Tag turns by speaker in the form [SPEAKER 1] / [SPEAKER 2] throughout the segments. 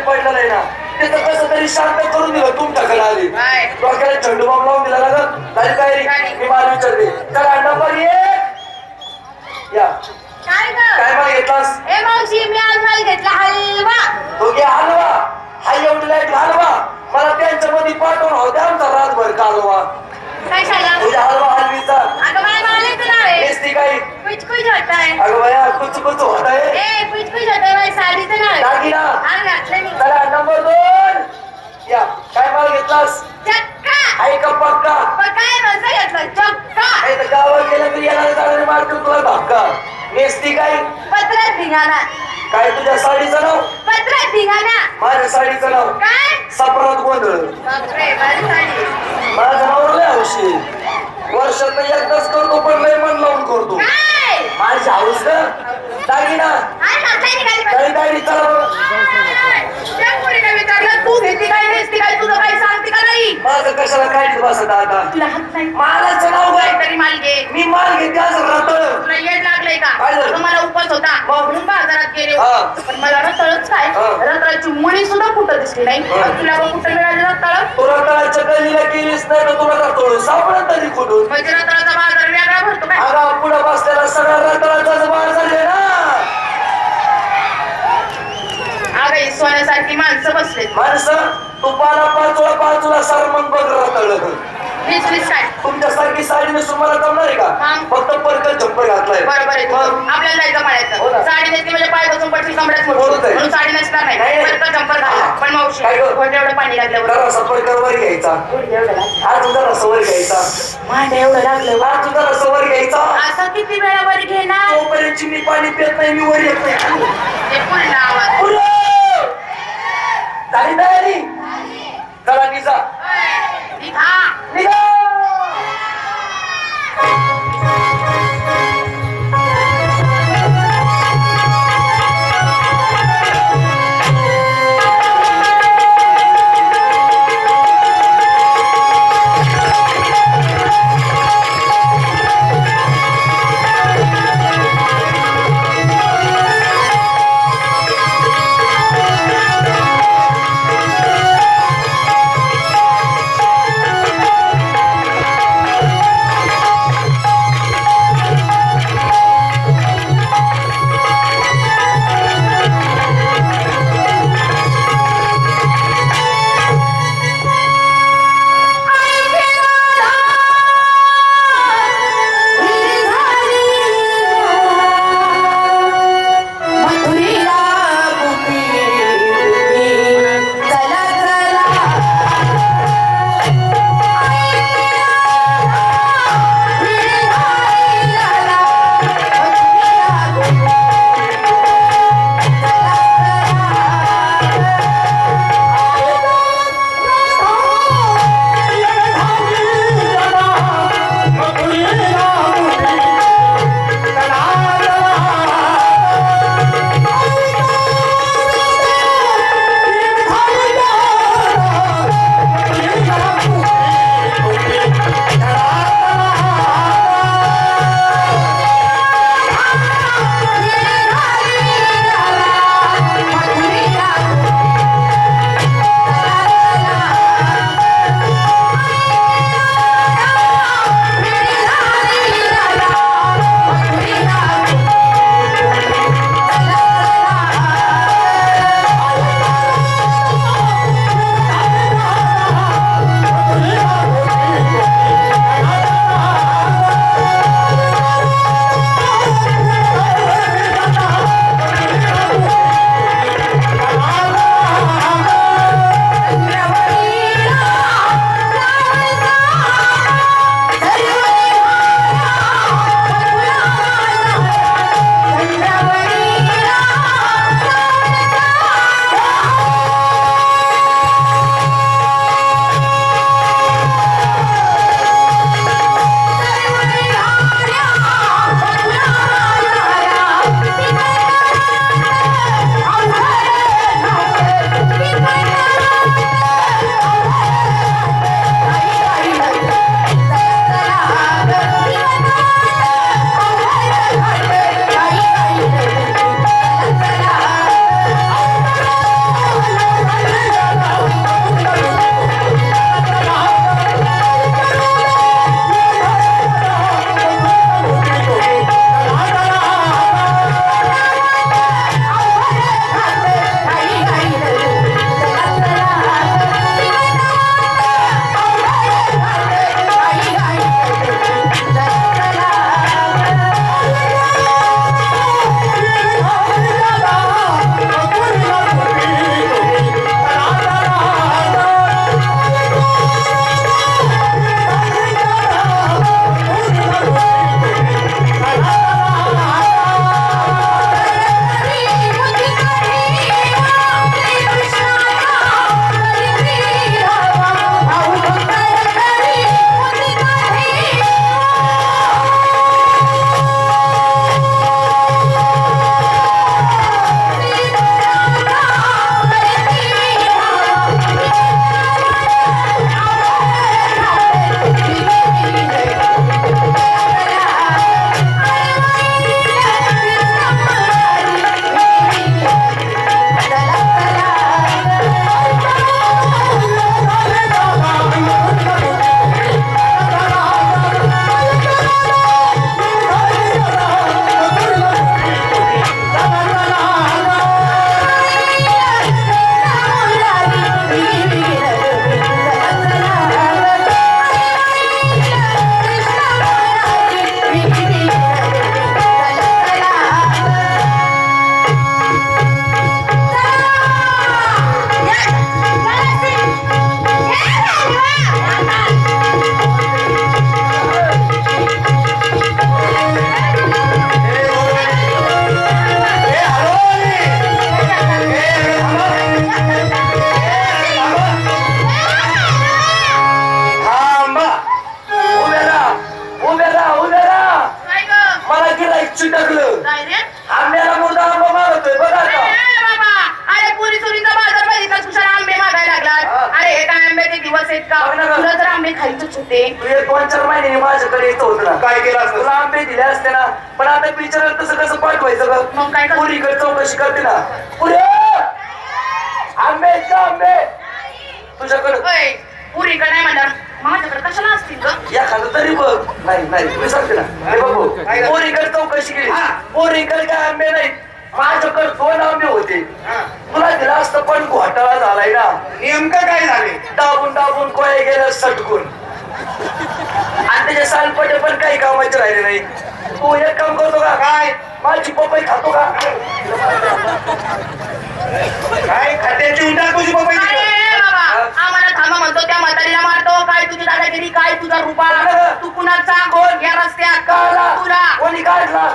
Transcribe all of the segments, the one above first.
[SPEAKER 1] आजारी पडला नाही ना. तिथं कसं तरी शांत करून दिलं तुमच्याकडे आले
[SPEAKER 2] काय?
[SPEAKER 1] डोक्याला झेंडू बाम लावून दिला लागत झाली
[SPEAKER 2] झाली.
[SPEAKER 1] काय मी मला विचारते. चला नंबर एक या.
[SPEAKER 2] काय
[SPEAKER 1] काय मला घेतलास?
[SPEAKER 2] ए मावशी मी आज माल घेतला हलवा.
[SPEAKER 1] तो घे हलवा. हा एवढी लाइट हलवा. मला त्यांच्या मध्ये पाठवून होत्या आमचा रातभर कालवा.
[SPEAKER 2] काय
[SPEAKER 1] हलवा हलवीचा.
[SPEAKER 2] आहे
[SPEAKER 1] नेसती काही
[SPEAKER 2] कुछ कुछ होत आहे
[SPEAKER 1] अगं बाया होत आहे
[SPEAKER 2] ए कुछ कुछ होत आहे साडीचं नाव आहे
[SPEAKER 1] दागिना
[SPEAKER 2] आज घातलं मी
[SPEAKER 1] चला नंबर दोन या काय माल घेतलास
[SPEAKER 2] चक्का
[SPEAKER 1] आहे का पक्का
[SPEAKER 2] पण काय म्हणता घेतलं चक्का
[SPEAKER 1] नाही तर गावात गेलं तरी येणार जाणारे मारतो तुला धक्का नेसती काय
[SPEAKER 2] पत्रात धिंगाणा
[SPEAKER 1] काय तुझ्या साडीचं नाव
[SPEAKER 2] पत्रात धिंगाणा
[SPEAKER 1] माझ्या साडीचं नाव
[SPEAKER 2] काय
[SPEAKER 1] सपरात गोंधळ
[SPEAKER 2] बापरे माझी साडी
[SPEAKER 1] माझं नाव लय हौशी वर्षात एकदाच करतो पण लय मन लावून करतो.
[SPEAKER 2] काय?
[SPEAKER 1] माझी हाऊस का दागिना काही दागिनी चला बरं.
[SPEAKER 2] तू घेते काय नेसती काय? तुझं काय सांगते का नाही?
[SPEAKER 1] माझं कशाला काय बसत आता?
[SPEAKER 2] तुला हात नाही?
[SPEAKER 1] मालाचं नाव काय
[SPEAKER 2] काहीतरी माल घे.
[SPEAKER 1] मी माल घेते असं रतळ
[SPEAKER 2] तुला येड लागलंय का?
[SPEAKER 1] झालं?
[SPEAKER 2] मला उपवास होता? म्हणून बाजारात गेले
[SPEAKER 1] हा.
[SPEAKER 2] पण मला रताळच काय?
[SPEAKER 1] हा.
[SPEAKER 2] रताळाची मुळी सुद्धा कुठं दिसली नाही?
[SPEAKER 1] हा.
[SPEAKER 2] तुला बघ कुठं मिळाली रताळ?
[SPEAKER 1] तू रतळाच्या गल्लीला नाही तर तुला सापडत तरी कुठून?
[SPEAKER 2] म्हणजे रताळाचा बाजार वेगळा भरतो काय?
[SPEAKER 1] पुढे बसलेला सगळा रतळाचाच बाजार झाले ना?
[SPEAKER 2] अगं ही सोन्यासारखी माणसं बसले
[SPEAKER 1] माणसं? तू पाला पाचोळा पाचोळा सर मग बघ रतळ तुमच्यासारखी साडी नेसून मला जमणार आहे का? फक्त परकल झप्पर घातलाय
[SPEAKER 2] बरोबर आहे. आपल्याला
[SPEAKER 1] हो
[SPEAKER 2] म्हणायचं
[SPEAKER 1] ना.
[SPEAKER 2] साडी नेसली म्हणजे पाय बसून. म्हणून साडी नेसणार नाही
[SPEAKER 1] नाही, नाही.
[SPEAKER 2] परत घाला
[SPEAKER 1] हा.
[SPEAKER 2] पण मावशी? खोटं एवढं पाणी लागल्यावर
[SPEAKER 1] वर घ्यायचा
[SPEAKER 2] एवढं लागलं.
[SPEAKER 1] हा तुझा रसवर घ्यायचा
[SPEAKER 2] मांड एवढं लागलं
[SPEAKER 1] हा तुझा रसवर घ्यायचा
[SPEAKER 2] असं किती वेळा वर घेणार
[SPEAKER 1] तोपर्यंत मी पाणी पित नाही मी वर येत नाही
[SPEAKER 2] ते पुढला आवाज
[SPEAKER 1] पुढं! झाली तयारी चला निजा
[SPEAKER 2] निघा
[SPEAKER 1] निघा तू दोन चार महिन्याने माझ्याकडे येत होत ना.
[SPEAKER 3] काय केलं असतं
[SPEAKER 1] तुला आंबे दिले असते ना. पण आता बिचारा तसं कसं पाठवायचं
[SPEAKER 2] मग काय
[SPEAKER 1] ग
[SPEAKER 2] करते?
[SPEAKER 1] पुरीकडे चौकशी करते ना. पुरे! आंबे आहेत का आंबे! तुझ्याकडे.
[SPEAKER 2] ओय, पुरीकडे नाही म्हणणार. माझ्याकडे कशाला असतील ग?
[SPEAKER 1] एखादं तरी बघ. नाही नाही तुम्ही सांगते ना. हे बघू? पोरीकडे चौकशी केली.
[SPEAKER 3] हा.
[SPEAKER 1] पोरीकडे काय आंबे नाही माझ्याकडे दोन आंबे होते.
[SPEAKER 3] हा.
[SPEAKER 1] तुला दिला असतं पण घोटाळा झालाय ना.
[SPEAKER 3] नेमकं काय झाले?
[SPEAKER 1] दाबून दाबून कोय गेलं सटकून. आणि त्याचे सालपटे पण काही कामाचे राहिले नाही. तू एक काम करतो का?
[SPEAKER 3] काय?
[SPEAKER 1] माझी पपई खातो का?
[SPEAKER 3] काय खात्याची उंडा तुझी पपई
[SPEAKER 2] आम्हाला थांबा म्हणतो त्या म्हातारीला मारतो. काय तुझी दादागिरी काय तुझा रुपा? तू कुणाचा कोण? या रस्त्यात.
[SPEAKER 1] काढला.
[SPEAKER 2] तुला.
[SPEAKER 1] कोणी काढला?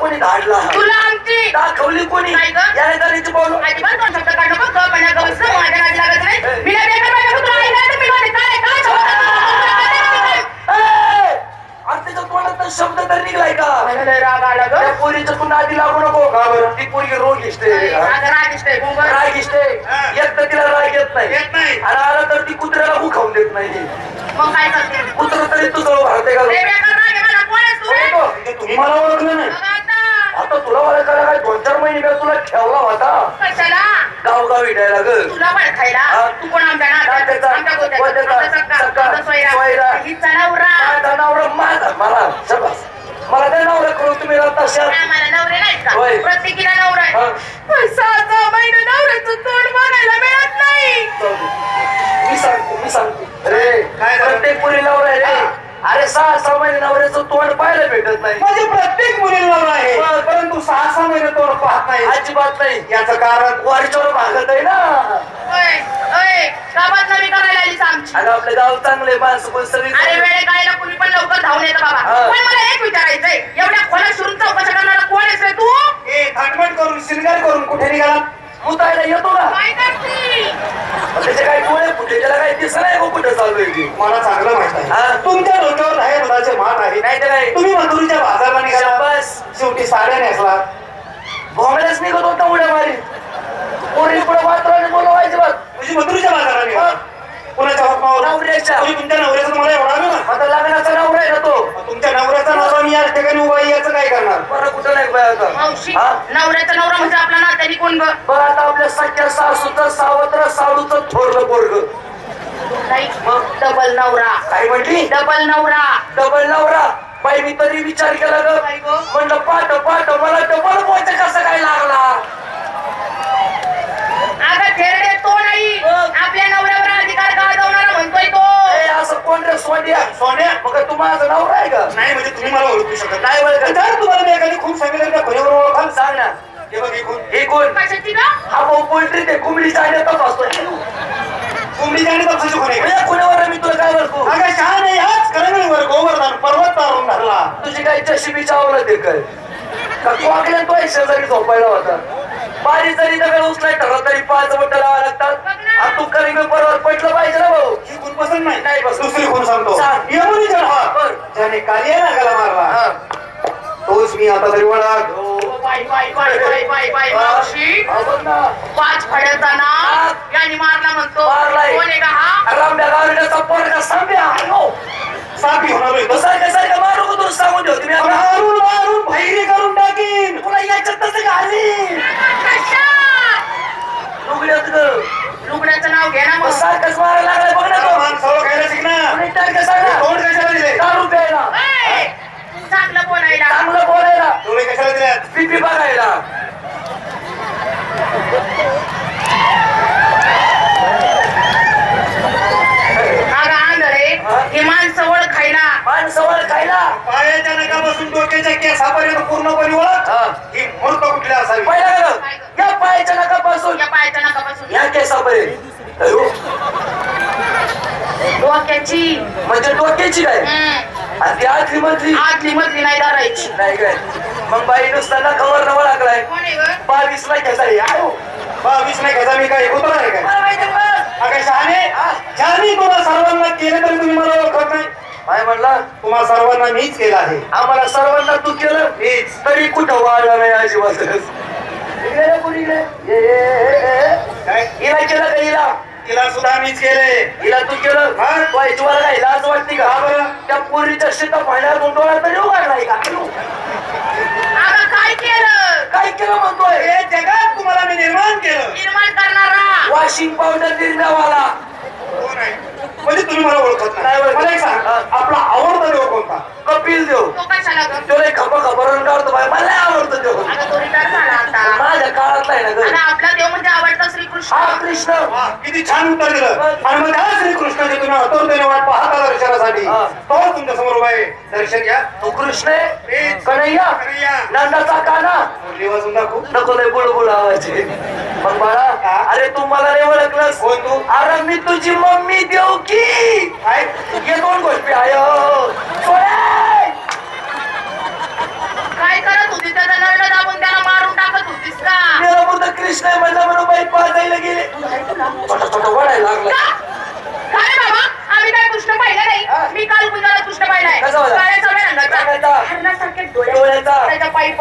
[SPEAKER 1] कोणी धाडला?
[SPEAKER 2] तुला आमची.
[SPEAKER 1] दाखवली कोणी. याने तऱ्हेची बोलू
[SPEAKER 2] अजिबात दोन शब्द काढू बघ पण माझ्या नादी लागत नाही. मी नाही तुला तर मी शब्द
[SPEAKER 1] तर निघलाय का
[SPEAKER 2] मला लय राग आला गं.
[SPEAKER 1] त्या पोरीच्या तू लागू नको
[SPEAKER 3] का बरं?
[SPEAKER 1] ती पोरगी रोग दिसते
[SPEAKER 2] माझा राग इष्ट आहे,
[SPEAKER 1] तर तिला राग येत नाही आणि आला तर ती कुत्र्याला खाऊन देत नाही कुत्र तरी तुझं भरते का
[SPEAKER 2] लय
[SPEAKER 3] तुम्ही मला ओळखलं नाही
[SPEAKER 2] आता.
[SPEAKER 1] तुला मला काय दोन चार महिने का तुला ठेवला होता
[SPEAKER 2] कशाला?
[SPEAKER 1] गावगाव हिंडायला ग
[SPEAKER 2] तुला ओळखायला?
[SPEAKER 1] हा.
[SPEAKER 2] तू कोण आमच्या नात्यात? आमच्या? आमचा सक्का? आमचा सोयरा? हिचा नवरा.
[SPEAKER 1] माझा नवरा माझा मला शबास मला काय नवरा करून तुम्ही राहता
[SPEAKER 2] नवरे नाहीत का? प्रत्येकीला नवरा आहे. पण सहा महिने नवऱ्याचं तोंड बघायला मिळत नाही
[SPEAKER 1] मी सांगतो मी सांगतो रे
[SPEAKER 3] काय?
[SPEAKER 1] प्रत्येक पुरी नवरा आहे रे अरे सहा सहा महिने नवऱ्याचं तोंड पाहायला भेटत नाही.
[SPEAKER 3] म्हणजे प्रत्येक मुलीला आहे. परंतु सहा सहा महिने तोड पाहत नाही.
[SPEAKER 1] अजिबात नाही.
[SPEAKER 3] याचं कारण
[SPEAKER 1] वरच्यावर भागत आहे ना.
[SPEAKER 2] ओय, ओय, का बदनामी करायला आलीस आमची.
[SPEAKER 1] आपलं गाव चांगले माणसं पण सगळी
[SPEAKER 2] अरे वेळे गायला कुणी पण लवकर धावून येतं बाबा.
[SPEAKER 1] हा.
[SPEAKER 2] पण मला एक विचारायचंय एवढ्या खोला शिरून चौकशा करणारा कोण आहेस रे तू?
[SPEAKER 3] ए थाटमट करून शिरगार करून कुठे निघाला?
[SPEAKER 1] मुतायला येतो का
[SPEAKER 2] काय करती
[SPEAKER 1] त्याचे काही डोळे फुटले त्याला काही दिसत नाही कुठं चालू आहे ते.
[SPEAKER 3] मला चांगलं माहीत
[SPEAKER 1] हा.
[SPEAKER 3] आहे तुमच्या डोक्यावर आहे दुधाचे मान आहे?
[SPEAKER 1] नाही तर काय
[SPEAKER 3] तुम्ही मधुरीच्या बाजारला निघाला. शेवटी साड्या नेसला?
[SPEAKER 1] भोंगड्याच निघत होता उड्या मारी पोरी पुढे वातावरण बोलवायचे बघ.
[SPEAKER 3] म्हणजे मधुरीच्या बाजारला निघाला? कुणाच्या हुकमावर
[SPEAKER 1] नवऱ्याच्या.
[SPEAKER 3] तुमच्या नवऱ्याचा एवढा अभिमान
[SPEAKER 1] आता लग्नाचा नवरा आहे ना तो?
[SPEAKER 3] मग तुमच्या नवऱ्याचा नवरा मी या ठिकाणी उभा आहे, याचं काय करणार?
[SPEAKER 1] बरं कुठं नाही
[SPEAKER 2] मावशी
[SPEAKER 1] हा?
[SPEAKER 2] नवऱ्याचा नवरा म्हणजे आपला नात्याने कोण
[SPEAKER 1] बरं आता आपल्या सख्या सासूचं सावत्र साडूचं थोरलं पोरग.
[SPEAKER 2] नाही डबल नवरा.
[SPEAKER 1] काय म्हटली?
[SPEAKER 2] डबल नवरा.
[SPEAKER 1] डबल नवरा? बाई मी तरी विचार केला ग.
[SPEAKER 2] काय गं?
[SPEAKER 1] म्हणलं पाठ पाठ मला डबल पोच कसं काय लागला?
[SPEAKER 2] अगं थेरडे तो नाही. आपल्या नवऱ्यावर अधिकार गाजवणारा म्हणतोय तो?
[SPEAKER 1] ए, असं कोण रे? सोन्या.
[SPEAKER 3] सोन्या
[SPEAKER 1] मग तू माझा नवरा आहे का?
[SPEAKER 3] नाही म्हणजे तुम्ही मला ओळखू शकत
[SPEAKER 1] नाही. बरं का?
[SPEAKER 3] जर तुम्हाला मी एखादी खूप सांगितलं त्या खोलीवर ओळखाल.
[SPEAKER 1] सांग ना.
[SPEAKER 3] हे बघ हे खूप
[SPEAKER 1] हे कोण?
[SPEAKER 2] कशाची का
[SPEAKER 1] हा भाऊ पोल्ट्री ते कोंबडीच्या आड्यात तपासतोय.
[SPEAKER 3] कोंबडी जाणे तपसाची खोली
[SPEAKER 1] म्हणजे कुणावर मी तुला काय बरकू
[SPEAKER 3] अगं शहा नाही आज. करंगळीवर गोवर्धन पर्वत तारून धरला.
[SPEAKER 1] तुझी काही चशी चावलं ते काय का कॉकल्या तो शेजारी झोपायला होता? बारी जरी दगड उचलाय ठरला तरी पाच बोट लावा लागतात. आणि तू करी बरोबर पटलं पाहिजे ना भाऊ?
[SPEAKER 3] ही खूप पसंत नाही.
[SPEAKER 1] नाही पसंत.
[SPEAKER 3] दुसरी कोण सांगतो. यमुनी. ज्याने कालिया नागाला मारला
[SPEAKER 1] हा.
[SPEAKER 3] तोच मी आता तरी ओळख
[SPEAKER 2] बाई बाई बाई बाई बाई बाई मावशी.
[SPEAKER 1] हा, ना.
[SPEAKER 2] पाच फड्याचा नाव यांनी मारला म्हणतो. कोण आहे का हा?
[SPEAKER 1] रंब्या गावड्याचा पोरगा सांब्या
[SPEAKER 3] सापी होणार.
[SPEAKER 1] तो सारखं सारखं मारू का तुला सांगून ठेवतो मी आता.
[SPEAKER 3] मारून मारून भैरी करून टाकीन.
[SPEAKER 1] तुला याच्यातच घाली
[SPEAKER 2] कशा
[SPEAKER 1] लुगड्यात ग
[SPEAKER 2] लुगड्याचं नाव घे ना
[SPEAKER 1] मग. सारखंच मारायला लागलाय? बघ ना तो.
[SPEAKER 3] माणसाला खायला शिक ना
[SPEAKER 1] कोणी टाकलं सांग. ना
[SPEAKER 3] तोंड कशाला दिले?
[SPEAKER 1] दारू प्यायला.
[SPEAKER 2] ए, चांगलं बोलायला.
[SPEAKER 1] चांगलं बोलायला.
[SPEAKER 3] डोळे कशाला दिल्यात?
[SPEAKER 1] पिपी बघायला
[SPEAKER 2] अगं आंधळे
[SPEAKER 1] हा?
[SPEAKER 2] हे माणसं ओळखायला
[SPEAKER 1] माणसं खायला
[SPEAKER 3] पायाच्या नकापासून डोक्याच्या केसापर्यंत पूर्णपणे ओळख
[SPEAKER 1] हा.
[SPEAKER 3] ही मूर्त कुठली असावी?
[SPEAKER 1] पहिला गेलं या पायाच्या नकापासून.
[SPEAKER 2] या पायाच्या नकापासून.
[SPEAKER 1] या केसापर्यंत अयो,
[SPEAKER 2] डोक्याची.
[SPEAKER 1] म्हणजे डोक्याची काय?
[SPEAKER 2] हम्म.
[SPEAKER 1] आणि ती आखरी मधली?
[SPEAKER 2] आतली मधली नाही धरायची.
[SPEAKER 1] नाही काय? मग बाई नुसताना कवर नवा लागलाय.
[SPEAKER 2] कोण आहे गं?
[SPEAKER 1] बावीस घ्यायचा आहे. आयो.
[SPEAKER 3] बावीस नाही घ्यायचा मी काय होतो नाही काय?
[SPEAKER 1] मला माहिती आहे.
[SPEAKER 3] अगं शहाणे ज्यांनी तुम्हाला सर्वांना केलं तरी तुम्ही मला ओळखत नाही.
[SPEAKER 1] काय म्हणला
[SPEAKER 3] तुम्हाला सर्वांना मीच केलं आहे.
[SPEAKER 1] आम्हाला सर्वांना तू केलं मीच. तरी कुठं वाढला नाही अजिबात.
[SPEAKER 3] काय?
[SPEAKER 1] हिला केलं का हिला?
[SPEAKER 3] तिला सुद्धा मीच केले.
[SPEAKER 1] हिला तू केलं?
[SPEAKER 3] हा?
[SPEAKER 1] व्हायची मला काय लाज वाटते का?
[SPEAKER 3] बरं?
[SPEAKER 1] त्या पोरीच्या शेता पाण्यातून डोळा तरी उघडलाय का?
[SPEAKER 2] काय केलं?
[SPEAKER 1] काय केलं म्हणतोय?
[SPEAKER 3] हे जगात तुम्हाला मी निर्माण केलं.
[SPEAKER 2] निर्माण करणारा.
[SPEAKER 1] वॉशिंग पावडर निर्म्यावाला
[SPEAKER 3] कोण आहे? म्हणजे तुम्ही मला ओळखत
[SPEAKER 1] नाही.
[SPEAKER 3] नाही. मला एक सांग. आपला आवडता देव कोणता?
[SPEAKER 1] कपिल देव.
[SPEAKER 2] तो कशाला ग?
[SPEAKER 1] तो लय खपा काढतो बाय मला आवडतो देव
[SPEAKER 2] अगं तो रिटायर झाला आता.
[SPEAKER 1] माझ्या काळातला आहे ना
[SPEAKER 2] आपला देव म्हणजे आवडता श्रीकृष्ण.
[SPEAKER 1] हा कृष्ण
[SPEAKER 3] किती छान उत्तर दिलं. आणि मग त्या श्रीकृष्णाची तुम्ही अतोरतेने वाट पाहता दर्शनासाठी.
[SPEAKER 1] हा.
[SPEAKER 3] तो तुमच्यासमोर उभा आहे. दर्शन घ्या.
[SPEAKER 1] तू कृष्ण. कन्हैया.
[SPEAKER 3] कन्हैया.
[SPEAKER 1] नंदाचा काना.
[SPEAKER 3] मुरली वाजून दाखवू.
[SPEAKER 1] नको लय बुळबुळ आवाज मग बाळा
[SPEAKER 3] हा?
[SPEAKER 1] अरे तू मला नाही ओळखलंस.
[SPEAKER 3] कोण तू?
[SPEAKER 1] अरे मी तुझी मम्मी देव की?
[SPEAKER 3] काय
[SPEAKER 1] ये दोन गोष्टी आय सोळे
[SPEAKER 2] काय करत होती? त्याचा दाबून त्याला मारून टाकत होतीस का
[SPEAKER 1] मेरा कृष्ण आहे म्हणलं म्हणून बाई पाजायला गेले. छोटा छोटा वडायला लागला?
[SPEAKER 2] काय बाबा? आम्ही काय कृष्ण पाहिलं
[SPEAKER 1] हा.
[SPEAKER 2] नाही मी काल पूजाला कृष्ण पाहिलाय
[SPEAKER 1] कसा होता?
[SPEAKER 2] काळ्या चवळ्या रंगाचा
[SPEAKER 1] रंगाचा.
[SPEAKER 2] हरणासारखे डोळे
[SPEAKER 1] डोळ्याचा.
[SPEAKER 2] त्याच्या पायी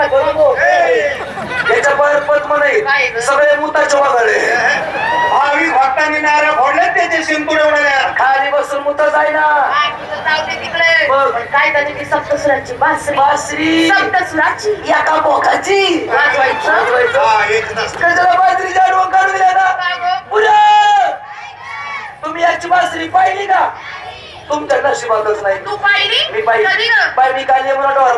[SPEAKER 1] याच्या पर पद्म
[SPEAKER 2] काय
[SPEAKER 1] नाही? सगळे मुताचे वगळे.
[SPEAKER 3] भाविक भक्तांनी फोडले त्याचे शिंतूर एवढ्या
[SPEAKER 1] खाली बसून मुता जायना.
[SPEAKER 2] काय काय ती सप्तसुराची बासरी?
[SPEAKER 1] बासरी.
[SPEAKER 2] सप्तसुराची?
[SPEAKER 1] एका बोकाची.
[SPEAKER 3] हा.
[SPEAKER 1] त्याच्याला काढून द्या ना.
[SPEAKER 2] काय!
[SPEAKER 1] तुम्ही याची बासरी पाहिली का? तुमच्या नशिबातच नाही.
[SPEAKER 2] तू पाहिली?
[SPEAKER 1] मी पाहिली.
[SPEAKER 2] कधी ग?
[SPEAKER 1] बाई मी काल यमुनावर पाण्याला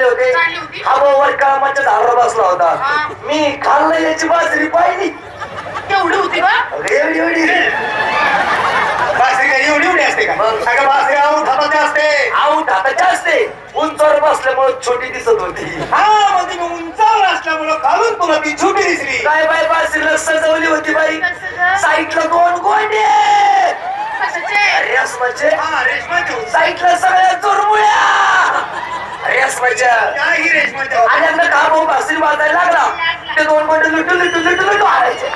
[SPEAKER 1] चालले होते? हा वर कामाच्या झाडावर बसला होता.
[SPEAKER 2] हा.
[SPEAKER 1] मी खाल्लं याची बाजरी पाहिली.
[SPEAKER 2] केवढी होती
[SPEAKER 1] एवढी एवढी.
[SPEAKER 3] बासरी काय एवढी एवढी असते का?
[SPEAKER 1] मग.
[SPEAKER 3] अगं बासरी आऊट हाताची असते.
[SPEAKER 1] आऊट हाताची असते. उंचावर बसल्यामुळे छोटी दिसत होती.
[SPEAKER 3] हा म्हणजे मी उंचावर असल्यामुळं खालून तुला ती छोटी दिसली.
[SPEAKER 1] काय बाय बाजरीला सजवली होती बाई? साईडला दोन गोंडे.
[SPEAKER 2] कशाचे?
[SPEAKER 1] रेसमाचे
[SPEAKER 3] हा रेशमाच्या उंच.
[SPEAKER 1] साईडला सगळ्या चोरमुळ्या.
[SPEAKER 3] रेशमाच्या
[SPEAKER 1] आणि यांना काम बासरी वाजायला लागला. ते दोन गोंडे लुटू लुटू लुटू लुटू आणायचे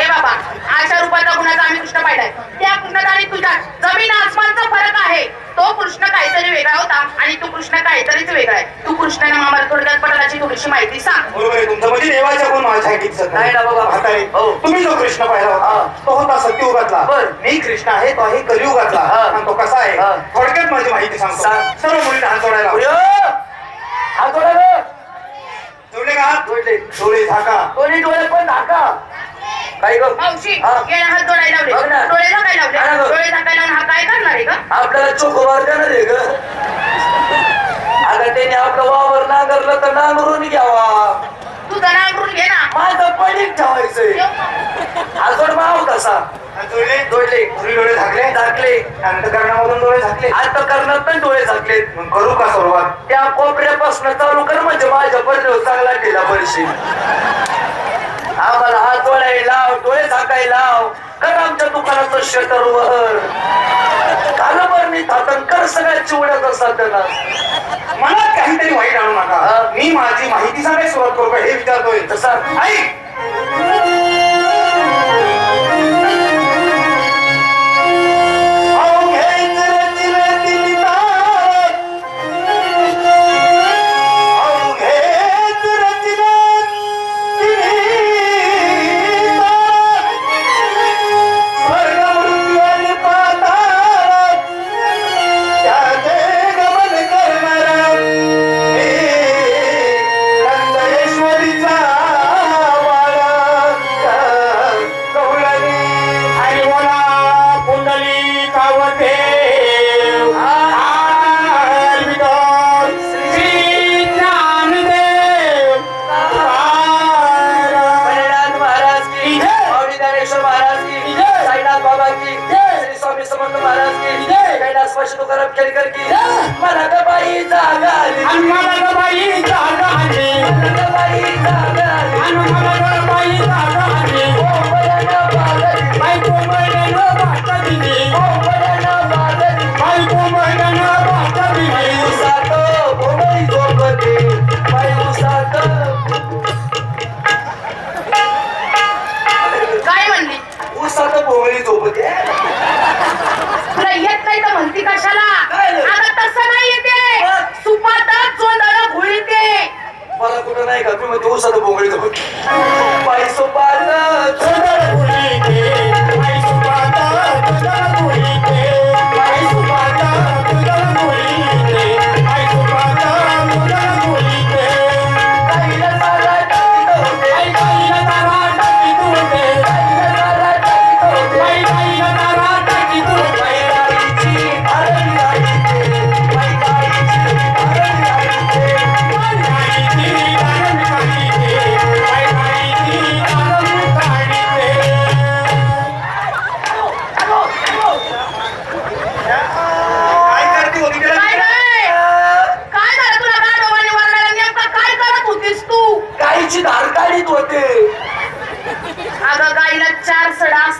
[SPEAKER 2] ए बाबा अशा रूपाचा गुणाचा आम्ही कृष्ण पाहिलाय. त्या कृष्णात आणि तुझ्यात जमीन आसमानचा फरक आहे. तो कृष्ण काहीतरी वेगळा होता आणि तू कृष्ण काहीतरीच वेगळा आहे तू कृष्णाने आम्हाला थोडक्यात पटलाची थोडीशी माहिती सांग
[SPEAKER 3] बरोबर आहे तुमचं म्हणजे देवाच्या गुण
[SPEAKER 1] नाही ना बाबा.
[SPEAKER 3] म्हातारे,
[SPEAKER 1] हो.
[SPEAKER 3] तुम्ही जो कृष्ण पाहिला
[SPEAKER 1] हा.
[SPEAKER 3] होता तो होता सत्ययुगातला
[SPEAKER 1] बर.
[SPEAKER 3] मी कृष्ण आहे तो आहे कलियुगातला
[SPEAKER 1] हा.
[SPEAKER 3] आणि तो कसा आहे
[SPEAKER 1] हा.
[SPEAKER 3] थोडक्यात माझी माहिती सांगतो
[SPEAKER 1] सांग.
[SPEAKER 3] सर्व मुलींना हात जोडायला
[SPEAKER 1] उड्यो! जोडा गं.
[SPEAKER 3] जोडले का हात
[SPEAKER 1] जोडले
[SPEAKER 3] डोळे झाका
[SPEAKER 1] कोणी डोळे पण धाका काय ग?
[SPEAKER 2] मावशी
[SPEAKER 1] हा.
[SPEAKER 2] येणं हात जोडायला लावले.
[SPEAKER 1] बघ ना.
[SPEAKER 2] डोळे झाकायला
[SPEAKER 1] हा ना
[SPEAKER 2] लावले
[SPEAKER 1] गं.
[SPEAKER 2] डोळे झाकायला लावून हा काय करणार आहे का
[SPEAKER 1] आपल्याला चोखोबार देणार आहे ग. आता त्याने आपलं वावर नांगरलं तर नांगरून घ्यावा.
[SPEAKER 2] तू जरा अंगरून घे ना.
[SPEAKER 1] माझं पडीक ठेवायचंय? आजोड माव कसा
[SPEAKER 3] हात जोडले?
[SPEAKER 1] जोडले.
[SPEAKER 3] मुली डोळे झाकले?
[SPEAKER 1] झाकले.
[SPEAKER 3] अंतकरणामधून डोळे झाकले?
[SPEAKER 1] आता करणार पण डोळे झाकलेत
[SPEAKER 3] मग करू का सुरुवात?
[SPEAKER 1] त्या कोपऱ्यापासून चालू कर म्हणजे माझ्या पडल्यावर चांगला ढिला पडशील. आम्हाला हात जोडायला लाव डोळे झाकायला लाव. कर आमच्या दुकानाचं शटर वर. कालभर मी थातन कर सगळ्या चिवड्याचा साधना
[SPEAKER 3] मनात काहीतरी वाईट आणू. नका. मी माझी माहिती सांगायला सुरुवात करू का? हे विचारतोय.
[SPEAKER 1] तसा
[SPEAKER 3] ऐक.
[SPEAKER 1] स्पर्श तुकाराम खेडकर की. मला ग बाई जागा आली.
[SPEAKER 4] आणि मला ग बाई जागा आली.
[SPEAKER 1] मला ग बाई जागा आली.
[SPEAKER 4] आणि मला ग बाई जागा आली.
[SPEAKER 1] ओ बयाना बागली
[SPEAKER 4] बायको महिन्यानं भाता दिली.
[SPEAKER 1] ओ बयाना बागली
[SPEAKER 4] बायको महिन्यानं भाता
[SPEAKER 1] बाई
[SPEAKER 4] दिली
[SPEAKER 1] उसात भोमई झोपते बाई उसात
[SPEAKER 2] काय म्हणली?
[SPEAKER 1] उसात भोमई झोपते
[SPEAKER 2] नाही तर म्हणती कशाला. आता तसं नाही येते? सुपातात जोंधळ घुळीते
[SPEAKER 1] मला कुठं नाही का? तुम्ही भोमई झोपते बाई सोपात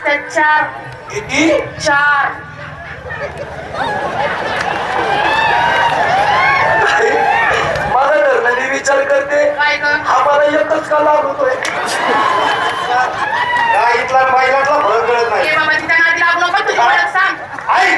[SPEAKER 4] बाई
[SPEAKER 2] चार.
[SPEAKER 1] किती?
[SPEAKER 2] चार.
[SPEAKER 1] मला धरणं मी विचार करते.
[SPEAKER 2] काय ग?
[SPEAKER 1] हा मला एकच का
[SPEAKER 3] काय इथला फरक कळत नाही.
[SPEAKER 2] ए बाबा तिच्या नादी लागू नको तुझी ओळख सांग.
[SPEAKER 3] आई